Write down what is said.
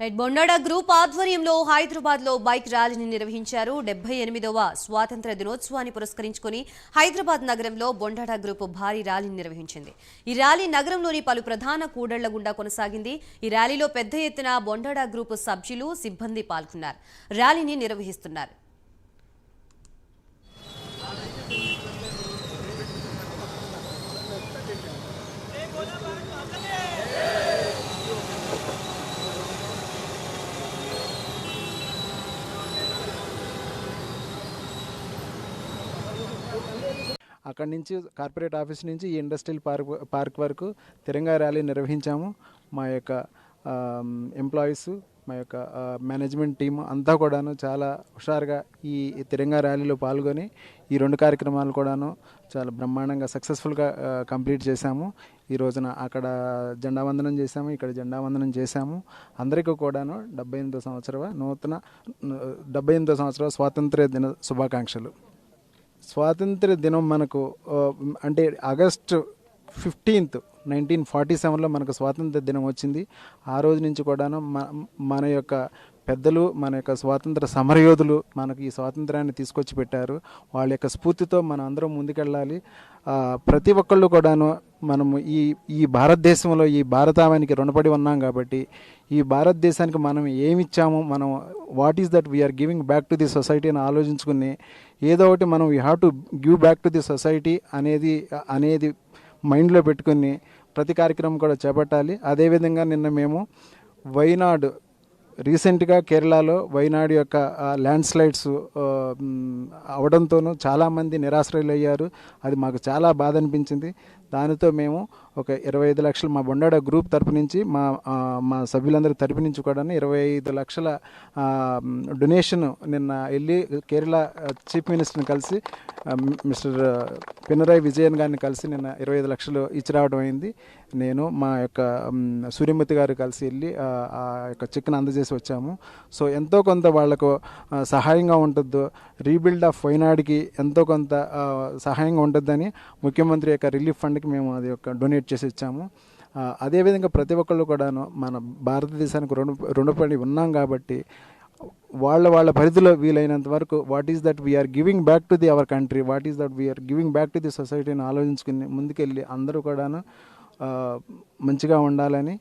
Right Bondada group ఆధ్వర్యంలో హైదరాబాద్లో bike ర్యాలీని నిర్వహించారు. డెబ్బై ఎనిమిదవ స్వాతంత్ర దినోత్సవాన్ని పురస్కరించుకొని హైదరాబాద్ నగరంలో బొండాడా గ్రూప్ భారీ ర్యాలీని నిర్వహించింది. ఈ ర్యాలీ నగరంలోని పలు ప్రధాన కూడళ్ళ గుండా కొనసాగింది. ఈ ర్యాలీలో పెద్ద ఎత్తున బొండాడా గ్రూప్ సభ్యులు సిబ్బంది పాల్గొన్నారు. ర్యాలీని నిర్వహిస్తున్నారు. అక్కడి నుంచి కార్పొరేట్ ఆఫీస్ నుంచి ఈ ఇండస్ట్రియల్ పార్క్ పార్క్ వరకు తిరంగా ర్యాలీ నిర్వహించాము. మా యొక్క ఎంప్లాయీస్ మా యొక్క మేనేజ్మెంట్ టీం అంతా కూడాను చాలా హుషారుగా ఈ తిరంగా ర్యాలీలో పాల్గొని ఈ రెండు కార్యక్రమాలు కూడాను చాలా బ్రహ్మాండంగా సక్సెస్ఫుల్గా కంప్లీట్ చేశాము. ఈ రోజున అక్కడ జెండా వందనం చేశాము ఇక్కడ జెండా వందనం చేశాము. అందరికీ కూడాను డెబ్బై ఎనిమిదో సంవత్సర నూతన డెబ్బై ఎనిమిదో సంవత్సర స్వాతంత్ర్య దిన శుభాకాంక్షలు. స్వాతంత్ర దినం మనకు అంటే ఆగస్టు ఫిఫ్టీన్త్ నైన్టీన్ ఫార్టీ సెవెన్లో మనకు స్వాతంత్ర దినం వచ్చింది. ఆ రోజు నుంచి కూడాను మన మన యొక్క పెద్దలు మన యొక్క స్వాతంత్ర సమరయోధులు మనకు ఈ స్వాతంత్రాన్ని తీసుకొచ్చి పెట్టారు. వాళ్ళ యొక్క స్ఫూర్తితో మనం అందరం ముందుకెళ్ళాలి. ప్రతి ఒక్కళ్ళు కూడాను మనము ఈ ఈ భారతదేశంలో ఈ భారతావానికి రుణపడి ఉన్నాం కాబట్టి ఈ భారతదేశానికి మనం ఏమిచ్చాము మనం what is that we are giving back to the society అని ఆలోచించుకుని ఏదో ఒకటి మనం we have to give back to the society అనేది అనేది మైండ్లో పెట్టుకుని ప్రతి కార్యక్రమం కూడా చేపట్టాలి. అదేవిధంగా నిన్న మేము వైనాడు రీసెంట్గా కేరళలో వైనాడు యొక్క ల్యాండ్ స్లైడ్స్ అవడంతోనూ చాలామంది నిరాశ్రయులు అయ్యారు అది మాకు చాలా బాధ అనిపించింది. దానితో మేము ఒక ఇరవై ఐదు లక్షలు మా బొండాడ గ్రూప్ తరపు నుంచి మా మా సభ్యులందరి తరపు నుంచి కూడా ఇరవై ఐదు లక్షల డొనేషన్ నిన్న వెళ్ళి కేరళ చీఫ్ మినిస్టర్ని కలిసి మిస్టర్ పినరాయి విజయన్ గారిని కలిసి నిన్న ఇరవై ఐదు లక్షలు ఇచ్చి రావడం అయింది. నేను మా యొక్క సూర్యమూర్తి గారు కలిసి వెళ్ళి ఆ, యొక్క చెక్ను అందజేసి వచ్చాము. సో ఎంతో కొంత వాళ్ళకు సహాయంగా ఉంటుందో రీబిల్డ్ ఆఫ్ వైనాడ్కి ఎంతో కొంత సహాయంగా ఉంటుందని ముఖ్యమంత్రి యొక్క రిలీఫ్ ఫండ్కి మేము అది యొక్క డొనేట్ చేసి ఇచ్చాము. అదేవిధంగా ప్రతి ఒక్కళ్ళు కూడాను మన భారతదేశానికి రుణ రుణపడి ఉన్నాం కాబట్టి వాళ్ళ వాళ్ళ పరిధిలో వీలైనంత వరకు what is that we are giving back to the our country what is that we are giving back to the సొసైటీని ఆలోచించుకుని ముందుకెళ్ళి అందరూ కూడాను మంచిగా ఉండాలని